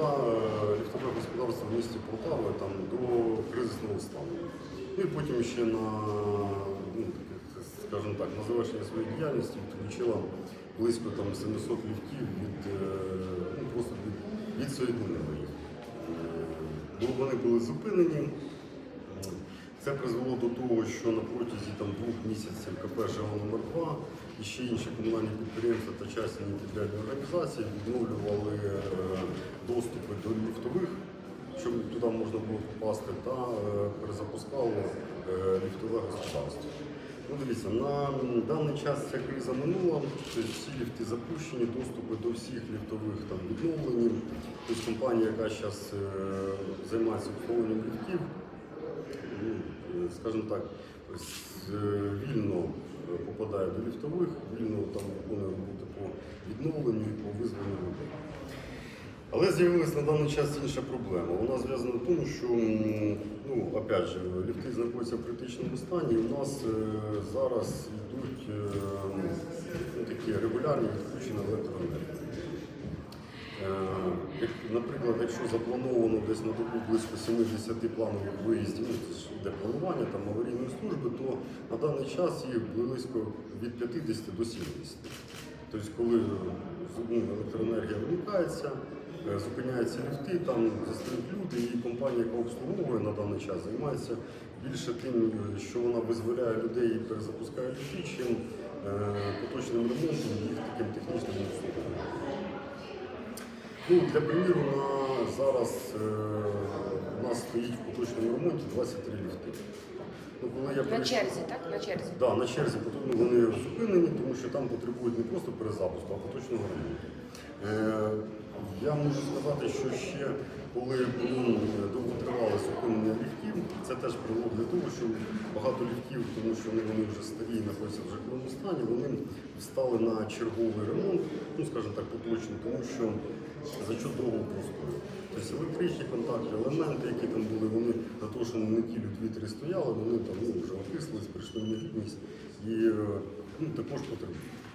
привела е, ліфтове господарство в місті Полтави там, до кризисного стану. Ну і потім ще на, ну, скажімо так, на завершення своєї діяльності відключила близько там, 700 ліфтів від, е, ну, просто від, від їх. Е, Бо вони були зупинені. Це призвело до того, що на протязі там, двох місяців КП ЖЕО номер 2 і ще інші комунальні підприємства та частні підрядні організації відновлювали е, доступи до ліфтових, щоб туди можна було попасти, та е, перезапускали е, ліфтове господарство. Ну, дивіться, на даний час ця криза минула, тобто всі ліфти запущені, доступи до всіх ліфтових там відновлені. Тобто компанія, яка зараз займається обслуговуванням ліфтів, скажімо так, ось, е, вільно е, попадає до ліфтових, вільно там виконує роботи по відновленню і по визволенню людей. Але з'явилася на даний час інша проблема. Вона зв'язана в тому, що ну, опять же, ліфти знаходяться в критичному стані, і у нас е, зараз йдуть ну, такі регулярні відключення електроенергії. Е, Наприклад, якщо заплановано десь на добу близько 70 планових виїздів, ну, планування там, аварійної служби, то на даний час їх близько від 50 до 70. Тобто, коли ну, електроенергія вимикається, е, зупиняються ліфти, там застають люди, і компанія, яка обслуговує на даний час, займається більше тим, що вона визволяє людей і перезапускає ліфти, чим е, поточним ремонтом і їх таким технічним обслуговуванням. Ну, для приміру, на зараз е, у нас стоїть в поточному ремонті 23 ліфти. Ну, коли я На прийшов- черзі, так? На черзі. Да, на черзі ну, вони зупинені, тому що там потребують не просто перезапуску, а поточного ремонту. Е, я можу сказати, що ще коли було довготривале зупинення ліфтів, це теж привело для того, що багато ліфтів, тому що вони, вони вже старі і знаходяться в жахливому стані, вони встали на черговий ремонт, ну скажімо так, поточно, тому що за що довго простою. Тобто електричні контакти, елементи, які там були, вони на те, що на неділю дві-три стояли, вони там ну, вже окислились, прийшли в негідність і е, ну, також потребують.